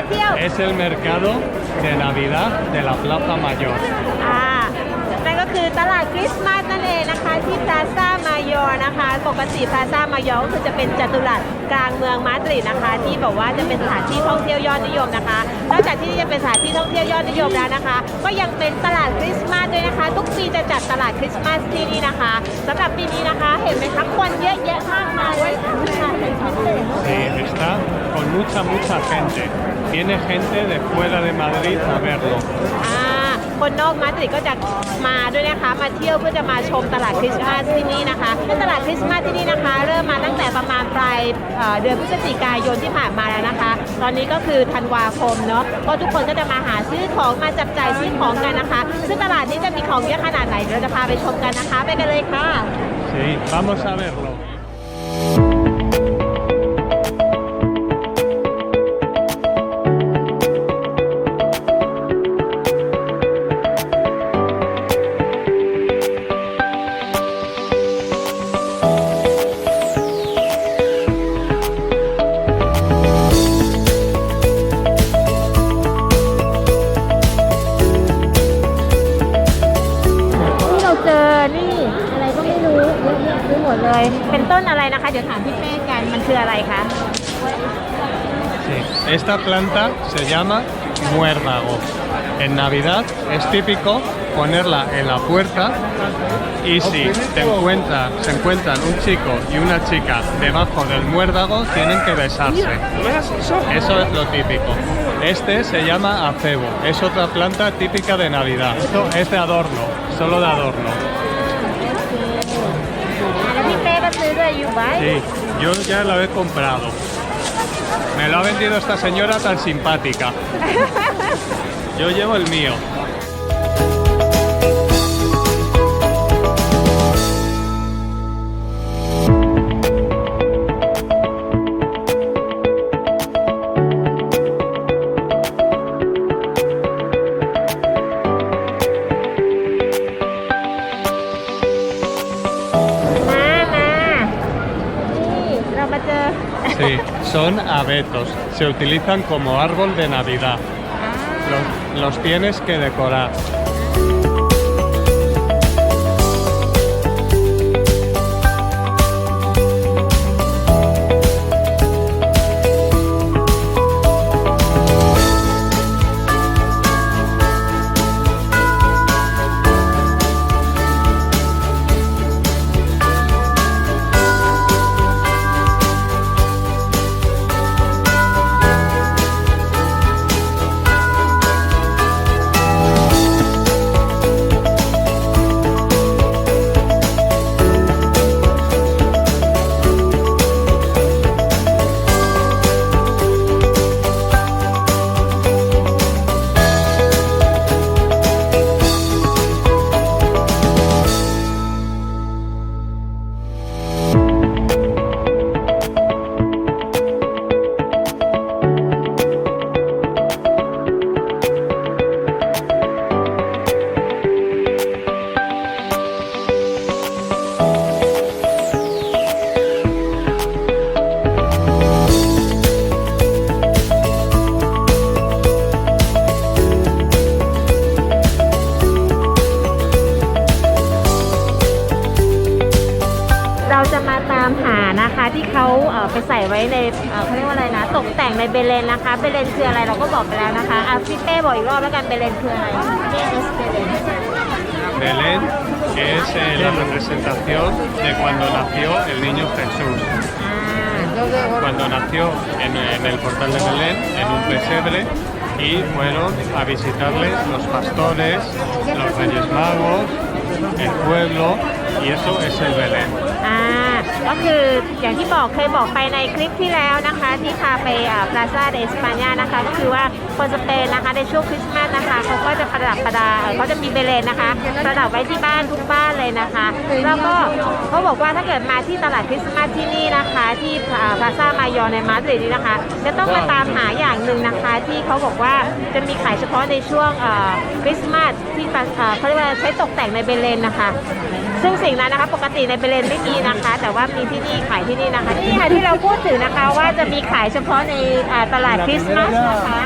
es el mercado de Navidad de la Plaza Mayor. อ่านั่นก็คือตลาดคริสต์มาสนั่นเองนะคะ ที่พลาซ่ามายอนะคะ ปกติพลาซ่ามายอก็คือจะเป็นจัตุรัสกลางเมืองมาดริดนะคะ ที่แบบว่าจะเป็นสถานที่ท่องเที่ยวยอดนิยมนะคะ นอกจากที่นี่จะเป็นสถานที่ท่องเที่ยวยอดนิยมแล้วนะคะ ก็ยังเป็นตลาดคริสต์มาสด้วยนะคะ ทุกปีจะจัดตลาดคริสต์มาสที่นี่นะคะสำหรับปีนี้นะคะ เห็นไหมคะคนเยอะแยะมากมายเลยค่ะเป็นชั้นเลย Sí, está con mucha, mucha gente. Viene gente de fuera de Madrid a verlo. อ่าคนนอกมาดริดก็จะมาด้วยนะคะ มาเที่ยวเพื่อจะมาชมตลาดคริสต์มาสที่นี่นะคะและตลาดคริสต์มาสที่นี่นะคะ เริ่มมาตั้งแต่ประมาณปลายเอ่อเดือนพฤศจิกายนที่ผ่านมาแล้วนะคะ ตอนนี้ก็คือธันวาคมเนาะก็ทุกคนก็จะมาหาซื้อของมาจับจ่ายซื้อของกันนะคะ ซึ่งตลาดนี้จะมีของเยอะขนาดไหนเดี๋ยวเราจะพาไปชมกันนะคะ ไปกันเลยค่ะ Sí, vamos a verlo. เลย เป็นต้นอะไรนะคะ เดี๋ยวถามพี่เป้กันมันคืออะไรคะ Sí. Esta planta se llama muérdago. En Navidad es típico ponerla en la puerta y si te encuentra, se encuentran un chico y una chica debajo del muérdago, tienen que besarse. Eso es lo típico. Este se llama acebo. Es otra planta típica de Navidad. Esto es de adorno, solo de adorno. Sí, yo ya lo he comprado. Me lo ha vendido esta señora tan simpática. Yo llevo el mío. Abetos. Se utilizan como árbol de Navidad. อ่า Los, los tienes que decorar. เราจะมาตามหานะคะที่เขาเอ่อไปใส่ไว้ในเอ่อเขาเรียกว่าอะไรนะ ตกแต่งในเบเลนนะคะ เบเลนคืออะไรเราก็บอกไปแล้วนะคะอ่ะพี่เป้บอกอีกรอบแล้วกันเบเลนคืออะไรเบเลนเบเลน Belén, que es eh, la representación de cuando nació el niño Jesús. อ่า Cuando nació en, en el portal de Belén, en un pesebre, y fueron a visitarle los pastores, los reyes magos, el pueblo, y eso es el Belén. อ่าก็คืออย่างที่บอกเคยบอกไปในคลิปที่แล้วนะคะ ที่พาไปพลาซาเดสปาญานะคะ ก็คือว่าคนสเปนนะคะในช่วงคริสต์มาสนะคะ เขาก็จะประดับประดาเขาจะมีเบเลนนะคะประดับไว้ที่บ้านทุกบ้านเลยนะคะ แล้วก็เขาบอกว่าถ้าเกิดมาที่ตลาดคริสต์มาสที่นี่นะคะ ที่พลาซามายอในมาดริดนี้นะคะ จะต้องมาตามหาอย่างหนึ่งนะคะ ที่เขาบอกว่าจะมีขายเฉพาะในช่วงเอ่อคริสต์มาสที่เอ่อเขาเรียกว่าใช้ตกแต่งในเบเลนนะคะ ซึ่งสิ่งนั้นนะคะ ปกติในเบรนไม่มีนะคะ แต่ว่ามีที่นี่ขายที่นี่นะคะนี่ค่ะที่เราพูดถึงนะคะว่าจะมีขายเฉพาะในตลาดคริสต์มาสนะคะ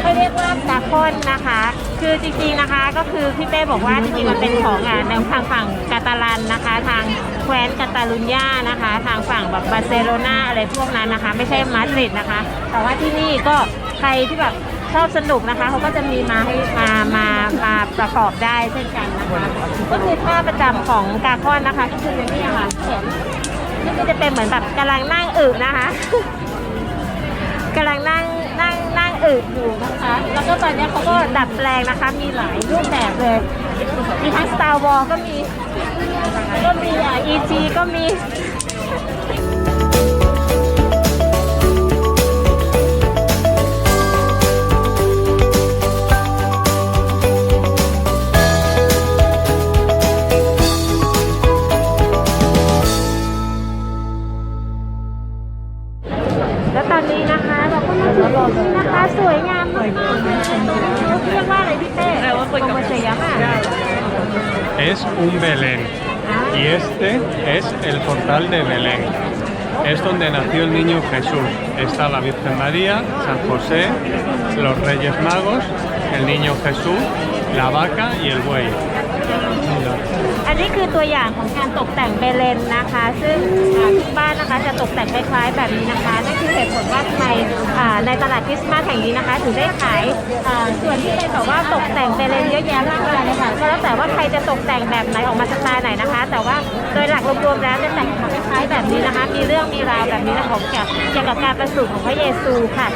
เขาเรียกว่ากาคอนนะคะ คือจริงๆนะคะก็คือพี่เป้บอกว่าจริงๆมันเป็นของอ่าทางทางฝั่งกาตาลันนะคะ ทางแคว้นกาตาลุญญานะคะ ทางฝั่งแบบบาร์เซโลนาอะไรพวกนั้นนะคะ ไม่ใช่มาดริดนะคะ แต่ว่าที่นี่ก็ใครที่แบบชอบสนุกนะคะเขาก็จะมีมาให้มามามา ประกอบได้เช่นกันนะคะ ก็คือท่าประจำของกาคอนนะคะก็คืออย่างนี้ค่ะเห็นนี่ก็จะเป็นเหมือนแบบกำลังนั่งอึนะคะกำลังนั่งนั่งนั่งอึอยู่นะคะ แล้วก็ตอนนี้เขาก็ดัดแปลงนะคะ มีหลายรูปแบบเลย มีทั้ง Star Wars ก็มี ก็มีอะ ET ก็มี ¿Cómo se llama? Es un Belén. Y este es el portal de Belén. Es donde nació el niño Jesús. Está la Virgen María, San José, los Reyes Magos, el niño Jesús, la vaca y el buey. อันนี้คือตัวอย่างของการตกแต่งเบเลนนะคะ ซึ่งทุกบ้านนะคะจะตกแต่งคล้ายๆแบบนี้นะคะนั่นคือเหตุผลว่าทำไมในตลาดคริสต์มาสแห่งนี้นะคะถึงได้ขายส่วนที่เป็นแบบว่าตกแต่งเบเลนเยอะแยะมากมายเลยค่ะก็แล้วแต่ว่าใครจะตกแต่งแบบไหนออกมาสไตล์ไหนนะคะ แต่ว่าโดยหลักรวมๆแล้วจะแต่งคล้ายๆแบบนี้นะคะ มีเรื่องมีราวแบบนี้นะของเกี่ยวเกี่ยวกับการประสูติของพระเยซูค่ะ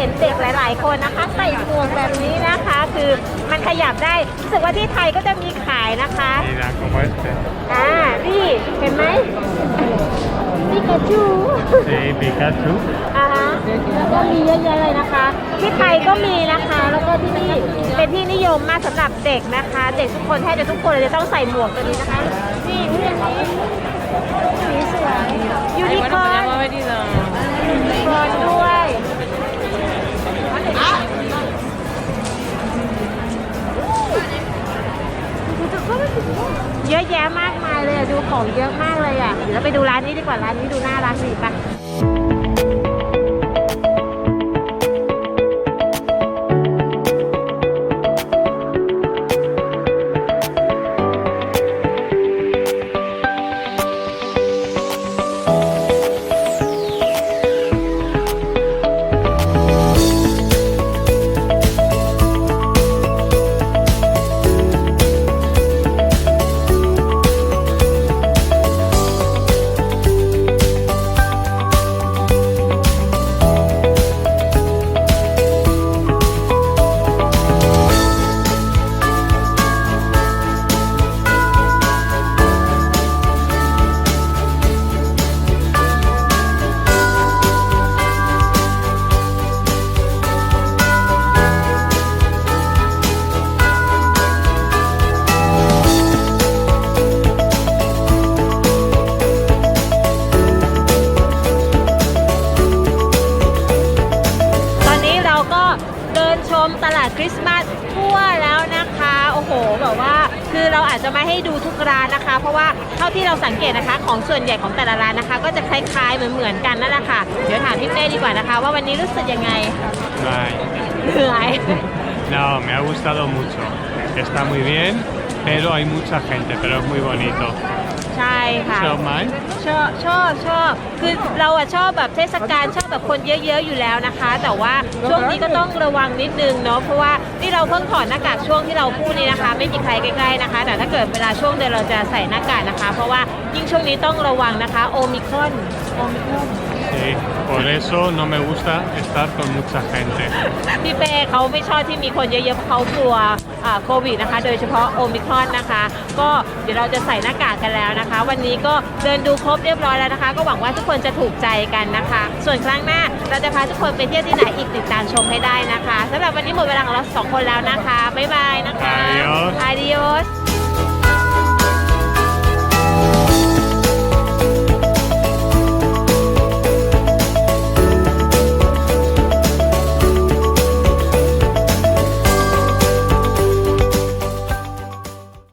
ห็นเด็กหลายๆ คนนะคะ ใส่หมวกแบบนี้นะคะ คือมันขยับได้รู้สึกว่าที่ไทยก็จะมีขายนะคะ Mira, como este. อ่านี่เห็นไหมปิกาจู Sí, Pikachu. อ่าฮะแล้วก็มีเยอะแยะเลยนะคะ ที่ไทยก็มีนะคะ แล้วก็ที่นี่เป็นที่นิยมมากสำหรับเด็กนะคะ เด็กทุกคนแทบจะทุกคนเลยจะต้องใส่หมวกตัวนี้นะคะนี่เรื่องนี้สีสวยยูนิคอร์น venido. คอนด้วย เยอะแยะมากมายเลยอะดูของเยอะมากเลยอะเดี๋ยวเราไปดูร้านนี้ดีกว่าร้านนี้ดูน่ารักดีปะ คริสต์มาสทั่วแล้วนะคะ โอ้โหแบบว่าคือเราอาจจะไม่ให้ดูทุกร้านนะคะ เพราะว่าเท่าที่เราสังเกตนะคะ ของส่วนใหญ่ของแต่ละร้านนะคะ ก็จะคล้ายๆเหมือนๆกันนั่นแหละค่ะเดี๋ยวถามพี่เป้ดีกว่านะคะ ว่าวันนี้รู้สึกยังไง Ay. เหนื่อย No, me ha gustado mucho. Está muy bien, pero hay mucha gente, pero es muy bonito. ใช่ค่ะ ชอบไหม ชอบชอบชอบ คือเราอะชอบแบบเทศกาลชอบแบบคนเยอะๆอยู่แล้วนะคะ แต่ว่าช่วงนี้ก็ต้องระวังนิดนึงเนาะเพราะว่า นี่เราเพิ่งถอดหน้ากากช่วงที่เราพูดนี่นะคะ ไม่มีใครใกล้ๆนะคะ แต่ถ้าเกิดเวลาช่วงเดินเราจะใส่หน้ากากนะคะ เพราะว่ายิ่งช่วงนี้ต้องระวังนะคะโอมิครอนโอมิครอน Sí, por eso no me gusta estar con mucha gente. พี่เป้เขาไม่ชอบที่มีคนเยอะๆเพราะเขากลัวอ่าโควิดนะคะ โดยเฉพาะโอมิครอนนะคะ ก็เดี๋ยวเราจะใส่หน้ากากกันแล้วนะคะ วันนี้ก็เดินดูครบเรียบร้อยแล้วนะคะ ก็หวังว่าทุกคนจะถูกใจกันนะคะ ส่วนครั้งหน้าเราจะพาทุกคนไปเที่ยวที่ไหนอีกติดตาม ชมให้ได้นะคะสำหรับวันนี้หมดเวลาของเราสองคนแล้วนะคะ บ๊ายบายนะคะ Adiós. Adios